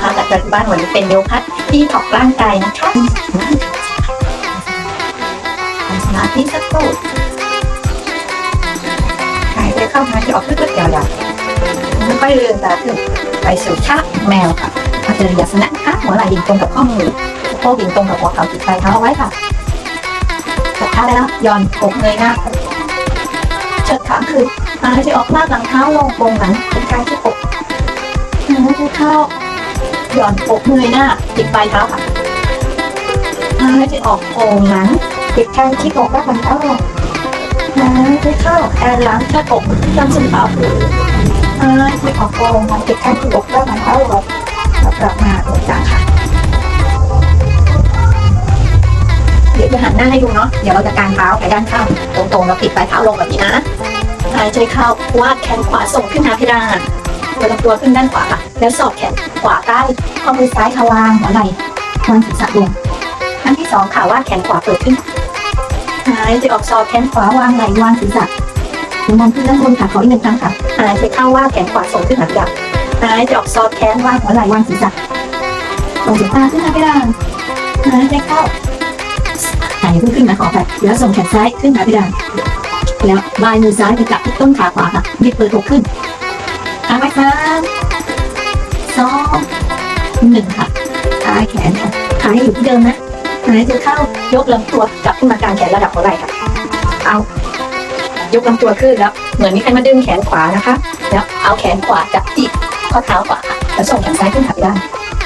นะคะ แต่ปัจจุบันวันนี้เป็นโยคะที่ถอกร่างกายนะคะทำสมาธิสักครู่หายใจเข้าหายใจออกลึกๆยาวๆไม่ค่อยลืมตาขึ้นไปสู่ท่าแมวค่ะอาจารยาสนะค่ะหัวไหล่ดิ่งตรงกับข้อมือสะโพกดิ่งตรงกับหัวเข่าติดปลายเท้าเอาไว้ค่ะกดเท้าได้แล้วย่อนอกเงยหน้าเชิดขาขึ้นหายใจออกลากหลังเท้าลงโปงหลังเป็นการที่อกหายใจเข้า หย่อนอกเงยหน้าติดปลายเท้าค่ะหายใจออกโงหลังติดแทนที่อกและหลังเท้าหายใจเข้าแอนหลังแค่อกจำส้นเท้าหายใจออกโงหลังติดแทนที่อกและหลังเท้าลงแล้วกลับมาตรงกลางค่ะเดี๋ยวจะหันหน้าให้ดูเนาะเดี๋ยวเราจะกางเท้าไปด้านข้างตรงๆแล้วปิดปลายเท้าลงแบบนี้นะหายใจเข้าวาดแขนขวาส่งขึ้นหาเพดานโดลำตัวขึ้นด้านขวาค่ะแล้วสอบแขน ขวาใต้ข้อมือซ้ายขวางหัวไหล่วางศีรษะลงครั้งที่สองค่ะวาดแขนขวาเปิดขึ้นหายใจออกสอบแขนขวาวางไหล่วางศีรษะหมุนมองขึ้นด้านบนค่ะขออีกหนึ่งครั้งค่ะหายใจเข้าวาดแขนขวาส่งขึ้นหาเพดานหายใจออกสอบแขนวางหัวไหล่วางศีรษะลงถึงตาขึ้นหาเพดานหายใจเข้าหายขึ้นขึ้นนะขอไปแล้วส่งแขนซ้ายขึ้นหาเพดานแล้วบายมือซ้ายไปจับที่ต้นขาขวาค่ะบิดเปิดอกขึ้นขาไว้ามสอง หนึ่งค่ะคลายแขนค่ะขาให้อยู่ที่เดิมนะหายใจเข้ายกลำตัวกลับขึ้นมากลางแขนระดับหัวไหล่ค่ะ เอา ยกลำตัวขึ้นแล้ว เหมือนมีใครมาดึงแขนขวานะคะ แล้วเอาแขนขวาจับที่ข้อเท้าขวาค่ะแล้วส่งแขนซ้ายขึ้นหาเพดาน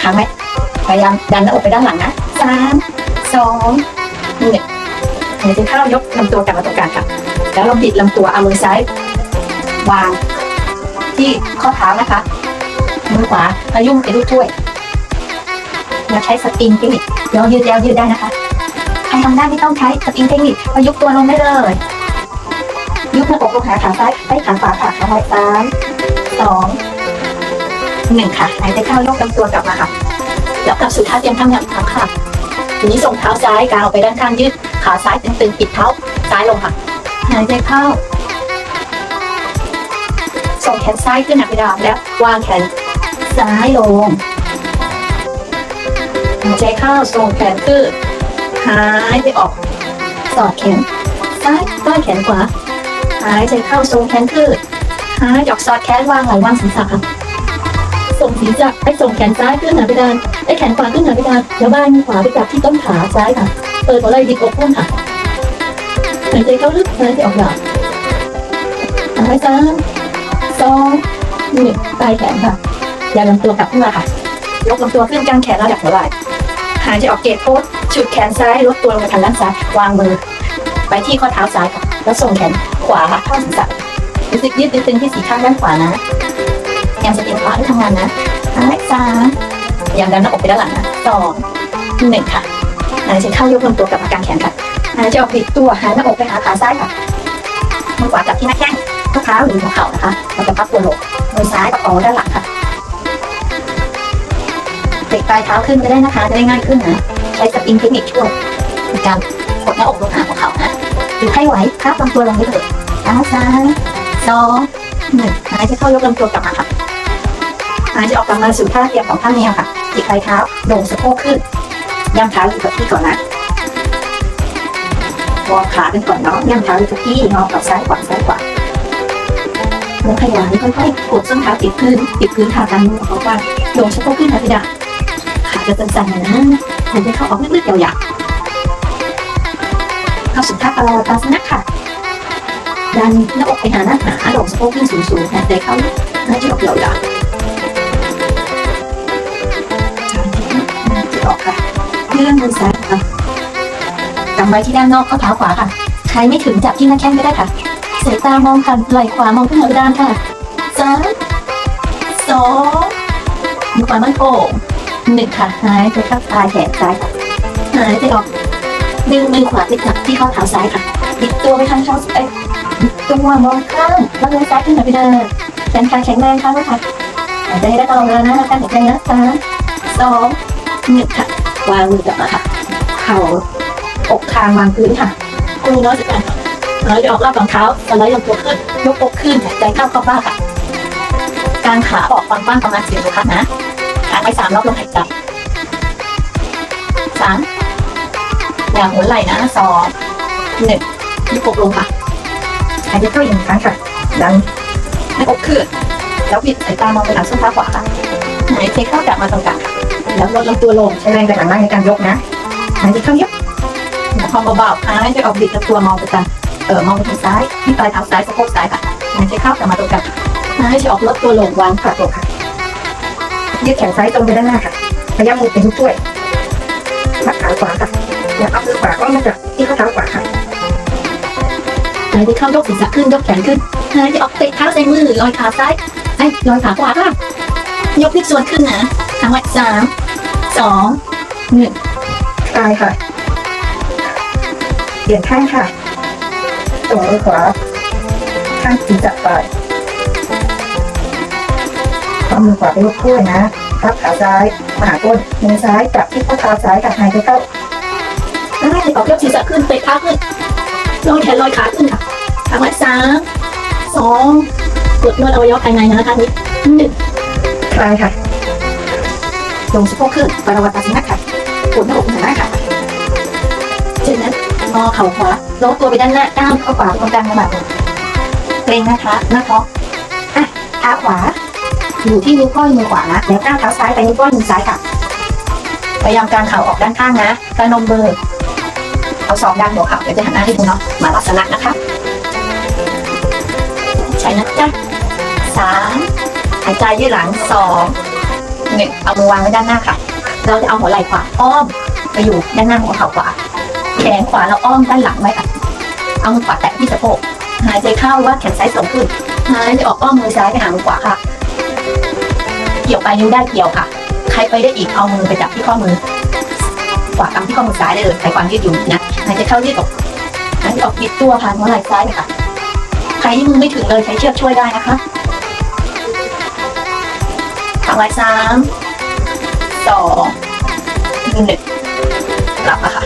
ค้างไว้พยายามดันหน้าอกไปด้านหลังนะสามสองหนึ่งหายใจเข้ายกลำตัวกลับมาตรงกลางค่ะ แล้วเราบิดลำตัวเอามือซ้ายวางที่ข้อเท้านะคะมือขวาพยุงเป็นรูปถ้วย เราใช้สปริงเทคนิคเดี๋ยวยืดแล้วยืดได้นะคะใครทำได้ไม่ต้องใช้สปริงเทคนิคพยุกตัวลงได้เลยยุบหน้าอกลงหาขาซ้ายไปขาขวาค่ะขาไว้สามสองหนึ่งค่ะหายใจเข้ายกลำตัวกลับมาค่ะแล้วกลับสู่ท่าเตรียมทำงานอีกครั้งค่ะทีนี้ส่งเท้าซ้ายกางออกไปด้านข้างยืดขาซ้ายตึงๆปิดเท้าซ้ายลงค่ะหายใจเข้าส่งแขนซ้ายขึ้นหนักไปดานแล้ววางแขนซ้ายลง หายใจเข้าส่งแขนขึ้นหายใจออก สอดแขนซ้ายต้อแขนขวา หายใจเข้าส่งแขนขึ้นหายใจออกสอดแขนวางไหล่วางศีรษะค่ะส่งศีรษะให้ส่งแขนซ้ายขึ้นหนาเพดานให้แขนขวาขึ้นหนาเพดานแล้วบ้านขวาไปจับที่ต้นขาซ้ายค่ะ เปิดหัวไหล่ดิบอกพุ่งค่ะหายใจเข้าลึกหายใจออกยาวหายใจสามสองหนึ่งปลายแขนค่ะอย่าลำตัวกลับขึ้นมาค่ะ ยกลำตัวขึ้นกลางแขนระดับหัวไหล่ หายใจออกเกตโพสฉุดแขนซ้ายลดตัวลงไปทางด้านซ้ายวางมือ ไปที่ข้อเท้าซ้ายค่ะแล้วส่งแขนขวาค่ะเข้าศีรษะรู้สึกยืดตึงที่สีข้างด้านขวานะยังสติขวาที่ทำงานนะหายใจสามพยายามดันหน้าอกไปด้านหลังนะสองหนึ่งค่ะหายใจเข้ายกลำตัวกลับมากางแขนค่ะหายใจออกบิดตัวหายหน้าอกไปหาขาซ้ายค่ะมือขวาจับที่หน้าแข้งข้อเท้าหรือหัวเข่านะคะเราจะพับตัวลงมือซ้ายประคองด้านหลังค่ะ ปลายเท้าขึ้นก็ได้นะคะ จะได้ง่ายขึ้นนะ ใช้สปริงเทคนิคช่วยในการกดหน้าอกลงหาหัวเข่านะหรือให้ไหวพับลำตัวลงได้เลยเท้าซ้ายสองหนึ่งหายใจเข้ายกลำตัวกลับมาค่ะหายใจออกกลับมาสู่ท่าเทียมของท่าแนวค่ะจิกปลายเท้าโด่งสะโพกขึ้นย่ำเท้าอยู่กับที่ก่อนนะวอร์มขากันก่อนเนาะย่ำเท้าอยู่กับที่งอกับซ้ายขวาซ้ายขวาแล้วขยายค่อยๆกดส้นเท้าติดพื้นติดพื้นขาตามมือของว่าโด่งสะโพกขึ้นค่ะพี่ดา จะสั่นๆหน่อนะหายใจเข้าออกลึกๆยาวๆเข้าสู่ท่าปลาวตาสนะค่ะดันหน้าอกไปหาหน้าขาโด่งสะโพกขึ้นสูงๆหายใจเข้าลึกหายใจออกยาวๆจะออกค่ะเลื่อนมือซ้ายค่ะกำไว้ที่ด้านนอกข้อเท้าขวาค่ะ ใครไม่ถึงจับที่หน้าแข้งก็ได้ค่ะสายตามองค่ะไหล่ขวามองขึ้นหาเพดานค่ะสามสองมือขวามั่นคง หนึ่งค่ะหายใจเข้าปลายแขนซ้ายค่ะหายใจออกดึงมือขวาไปจับที่ข้อเท้าซ้ายค่ะบิดตัวไปทางเท้าซ้ายบิดตัวมองข้างแล้วมือซ้ายขึ้นหาเดานแขนขาแข็งแรงค่ะไว้ค่ะหายใจให้ได้ตลอดเวลานะการหายใจนะสามสองหนึ่งค่ะวางมือกลับมาค่ะ เข่าอกคางวางพื้นค่ะกูน้อยสิบแปดเราจะออกรอบรองเท้าสไลด์ลงตัวขึ้นยกอกขึ้นหายใจเข้าเข้าบ้าค่ะกางขาออกฟังบ้างประมาณสี่ครั้งนะ ค้างไว้สามรอบลมหายใจสามอย่างหัวไหล่นะสองหนึ่งยกอกลงค่ะหายใจเข้าอีกหนึ่งครั้งค่ะดันให้อกขึ้นแล้วปิดสายตามองไปทางส้นเท้าขวาค่ะหายใจเข้ากลับมาตรงกลางค่ะแล้วลดลำตัวลงใช้แรงจากหลังล่างในการยกนะหายใจเข้าเยอะพอเบาๆหายใจออกบิดลำตัวมองไปทางเออมองไปทางซ้ายที่ปลายเท้าซ้ายสะโพกซ้ายค่ะหายใจเข้ากลับมาตรงกลางหายใจออกลดตัวลงวางขาตกค่ะ ยืดแขนซ้ายตรงไปด้านหน้าค่ะพยายามมือเป็นทุกช่วยพักขาขวาค่ะแล้วเอามือขวาก็มาจากที่ข้อเท้าขวาค่ะหายใจเข้ายกศีรษะขึ้นยกแขนขึ้นหายใจออกเตะเท้าใส่มือลอยขาซ้ายไอ้ยลอยขาขวาค่ะยกพลิกส่วนขึ้นนะทางไว้สามสองหนึ่งคลายค่ะเปลี่ยนข้างค่ะส่งมือขวาข้างศีรษะไป เอามือขวาไปยกถ้วนะพับขาซ้ายมาหาก้นมือซ้ายจับที่ข้อเท้าซ้ายค่ะหายใจเข้าหายใจออกยกศีรษะขึ้นเตะเท้าขึ้นลอยแขนลอยขาขึ้นค่ะทางไว้สามสองกดนวดอวัยวะภายในนะท่านนี้หนึ่งคลายค่ะลงสะโพกขึ้นปรวัตสินะค่ะกดหน้าอกหน้าค่ะจากนั้นงอเข่าขวาโน้มตัวไปด้านหน้าก้าวเข้าขวาตรงกลางกระบาดเกรงนะคะหน้าท้องอะเท้าขวา อยู่ที่นิ้วก้อยมือขวานะแล้วก้าวเท้าซ้ายไปนิ้วก้อยมือซ้ายค่ะพยายามกางเข่าออกด้านข้างนะกระนมเบอร์เอาสองด้านหัวเข่าเดี๋ยวจะหันหน้าให้ดูเนาะมาลักษณะนะคะ ใช่นะจ๊ะสามหายใจยืดหลังสองหนึ่งเอามือวางไว้ด้านหน้าค่ะ เราจะเอาหัวไหล่ขวาอ้อมไปอยู่ด้านหน้าหัวเข่าขวาแขนขวาเราอ้อมด้านหลังไว้ค่ะเอามือขวาแตะที่สะโพกหายใจเข้าว่าแขนซ้ายส่งขึ้นหายใจออกอ้อมมือซ้ายไปหามือขวาค่ะ เกี่ยวปลายนิ้วได้เกี่ยวค่ะ ใครไปได้อีกเอามือไปจับที่ข้อมือขวากำที่ข้อมือซ้ายได้เลยใช้ความยืดหยุ่นนะหายใจเข้ายืดออกหายใจออกบิดตัวผ่านหัวไหล่ซ้ายเลยค่ะ ใครที่มือไม่ถึงเลยใช้เชือกช่วยได้นะคะทางไหล่สามสองหนึ่งกลับมาค่ะ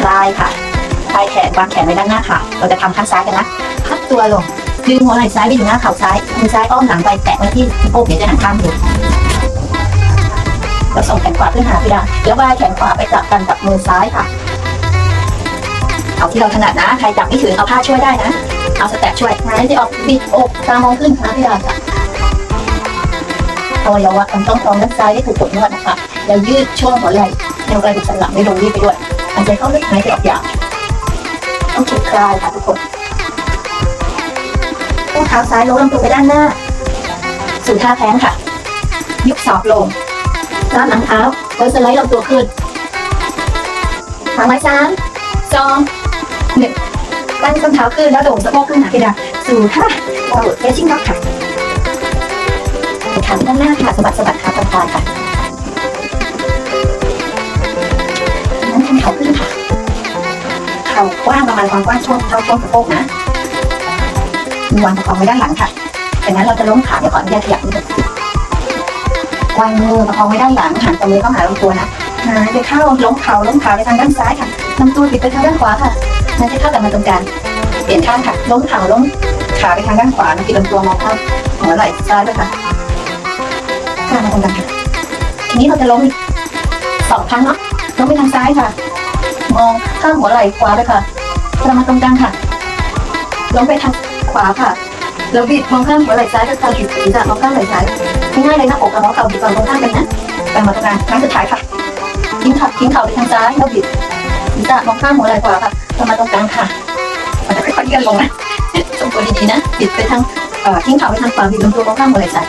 คลายค่ะคลายแขนวางแขนไว้ด้านหน้าค่ะ เราจะทำข้างซ้ายกันนะพับตัวลง ดึงหัวไหล่ซ้ายไปอยู่หน้าเข่าซ้ายมือซ้ายอ้อมหลังไปแตะไว้ที่สะโพกเดี๋ยวจะหันข้างดูแล้วส่งแขนขวาขึ้นหาพี่ดาแล้วว่ายแขนขวาไปจับกันกับมือซ้ายค่ะ เอาที่เราถนัดนะ ใครจับไม่ถึงเอาผ้าช่วยได้นะ เอาสแตปช่วยหายใจออกบิดอกตามองขึ้นนะพี่ดาจ้ะอวัยวะมันต้องตรงด้านซ้ายได้ถูกกดนวดนะคะแล้วยืดช่วงหัวไหล่แนวกระดูกสันหลังไม่ลงยืดไปด้วยหายใจเข้าลึกหายใจออกยาวต้องเก็บคลายค่ะทุกคน เท้าซ้ายโน้ลำตัวไปด้านหน้า สู่ท่าแพนค่ะ ยุบศอกลงด้านหลังเท้าแล้วสไลด์ลำตัวขึ้นทางไม้สามสองหนึ่งตั้งส้นเท้าขึ้นแล้วโด่งสะโพกขึ้นหาเพดานสู่ท่าโอ้เฟชชิ่งล็อกค่ะขาด้านหน้าค่ะสะบัดสะบัดขาตรงๆค่ะนั้นทำเข่าขึ้นค่ะ เข่ากว้างประมาณความกว้างช่วงเท่าช่วงสะโพกนะ วางประคองไว้ด้านหลังค่ะจากนั้นเราจะล้มขาเดี๋ยวขออนุญาตขยับนิดนึงวางมือประคองไว้ด้านหลังหันตัวมือเข้าหาลำตัวนะหายใจเข้าล้มเข่าล้มขาไปทางด้านซ้ายค่ะลำตัวบิดไปทางด้านขวาค่ะหายใจเข้ากลับมาตรงกลางเปลี่ยนข้างค่ะ ล้มเข่าล้มขาไปทางด้านขวานะบิดลำตัวมองเข้าหัวไหล่ซ้ายด้วยค่ะข้างมาตรงกลางค่ะทีนี้เราจะล้มสองครั้งเนาะล้มไปทางซ้ายค่ะ มองข้างหัวไหล่ขวาเลยค่ะกลับมาตรงกลางค่ะล้มไปทาง ขวาค่ะแล้วบิดมองข้างหัวไหล่ซ้ายก็คือบิดศีรษะมองข้างไหล่ซ้ายง่ายเลยหน้าอกกับหัวเข่าบิดฝั่งตรงข้ามกันนะกลับมาตรงกลางครั้งสุดท้ายค่ะทิ้งเข่าทิ้งเข่าไปทางซ้ายแล้วบิดศีรษะมองข้างหัวไหล่ขวาค่ะกลับมาตรงกลางค่ะมันจะค่อยๆเลื่อนลงนะทรงตัวดีๆนะบิดไปทางเอ่อทิ้งเข่าไปทางขวาบิดลำตัวมองข้างหัวไหล่ซ้าย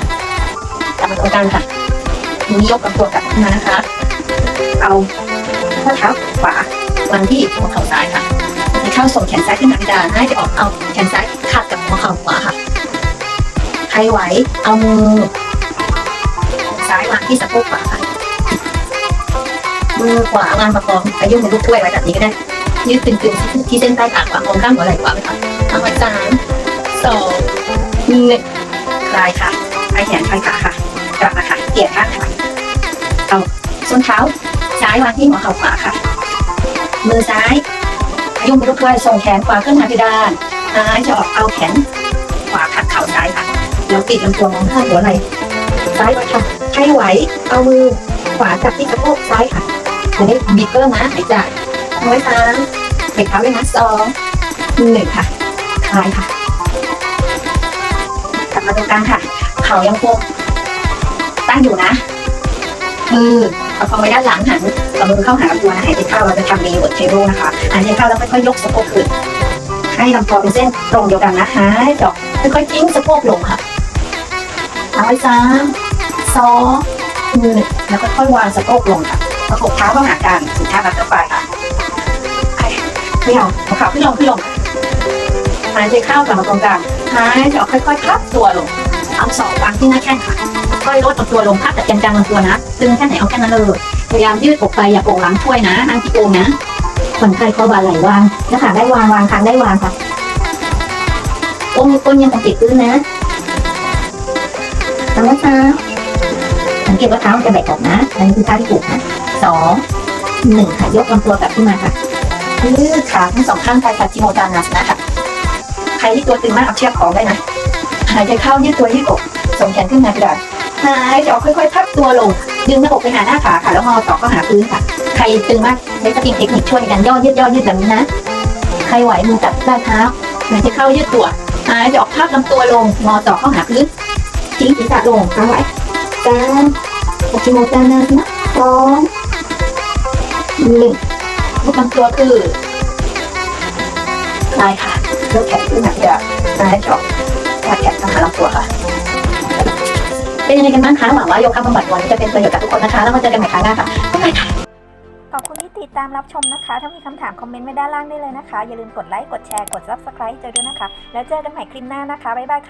กลับมาตรงกลางค่ะทีนี้ยกลำตัวกลับขึ้นมานะคะ เอาข้อเท้าขวาวางที่หัวเข่าซ้ายค่ะ เข้าส่งแขนซ้ายขึ้นหาเพดานให้จะออกเอาแขนซ้ายขัดกับหัวเข่าขวาค่ะใครไหวเอามือซ้ายวางที่สะโพกขวาค่ะมือขวาวางประคองไปยื่นในลูกถ้วยไว้แบบนี้ก็ได้ยืดตึงๆที่เส้นใต้ปากขวามองข้างหัวไหล่ขวาไปค่ะเอาไว้สามสองหนึ่งคลายค่ะคลายแขนคลายขาค่ะกลับมาค่ะเกี่ยข้างค่ะเอาส้นเท้าซ้ายวางที่หัวเข่าขวาค่ะ มือซ้าย ยุงไปลูกถ้วยส่งแขนขวาขึ้นหาเพดานซ้ายจะออกเอาแขนขวาขัดเข่าซ้ายค่ะแล้วปิดลำตัวมองข้างหัวไหล่ซ้ายไว้ค่ะใครไหว เอามือขวาจับที่สะโพกซ้ายค่ะจะได้บีบเพิ่มนะหายใจเอาไว้สามเบรกเท้าเลยนะสองหนึ่งค่ะคลายค่ะกลับมาตรงกลางค่ะ เข่ายังคงตั้งอยู่นะ มือประคอไว้ด้านหลังหันกับมือเข้าหาลำตัวนะหายใจเข้าเราจะทำรีเวิร์ดเทโรนะคะหายใจเข้าแล้วค่อยๆยกสะโพกขึ้นให้ลำตัวเป็นเส้นตรงเดียวกันนะหายใจออกค่อยๆทิ้งสะโพกลงค่ะเอาไว้สามสองหนึ่งแล้วค่อยวางสะโพกลงค่ะประกบเท้าเข้าหากันถึงท่าบัตเตอร์ไฟค่ะไม่เอาเอาขาขึ้นลงขึ้นลงหายใจเข้ากลับมาตรงกลางหายใจออกค่อยๆพับตัวลงเอาศอกวางที่หน้าแข้งค่ะ ค่อยลดตัวลงพักแต่แกนกลางลำตัวนะตึงแค่ไหนเอาแค่นั้นเลยพยายามยืดอกไปอย่าโป่งหลังช่วยนะนั่งที่โกงนะผ่อนคลายคอบ่าไหลวางหน้าขาได้วางวางคางได้วางค่ะก้นก้นยังคงติดพื้นนะทำนะคะสังเกตว่าเท้ามันจะแบกออกนะอันนี้คือท่าที่ถูกนะสองหนึ่งค่ะยกลำตัวกลับขึ้นมาค่ะยืดขาทั้งสองข้างไปค่ะจิโมจานัสนะคะใครที่ตัวตึงมากเอาเชือกของได้นะหายใจเข้ายืดตัวยืดอกส่งแขนขึ้นมากระดาษ หายใจอกค่อยๆพับตัวลง ดึงหน้าอกไปหาหน้าขาค่ะแล้วงอศอกเข้าหาพื้นค่ะ ใครตึงมากใช้สปริงเทคนิคช่วยการย่อยืดย่อยืดแบบนี้นะ ใครไหวมือจับด้านเท้าหายใจเข้ายืดตัวหายใจออกพับลำตัวลงงอศอกเข้าหาพื้นทิ้งศีรษะลงค้างไว้สามโอเคโมจานาสนะสองหนึ่งยกลำตัวคือลายค่ะยกแขนขึ้นหนักเดียวหายใจอกวาดแขนเข้าหาลำตัวค่ะ เป็นยังไงกันบ้างคะหวังว่าโยคะบำบัดวันนี้จะเป็นประโยชน์กับทุกคนนะคะแล้วมาเจอกันใหม่ครั้งหน้าค่ะบ๊ายบายค่ะขอบคุณที่ติดตามรับชมนะคะ ถ้ามีคำถามคอมเมนต์ไว้ด้านล่างได้เลยนะคะ อย่าลืมกดไลค์ กดแชร์ กด subscribe เจอด้วยนะคะ แล้วเจอกันใหม่คลิปหน้านะคะ บ๊ายบายค่ะ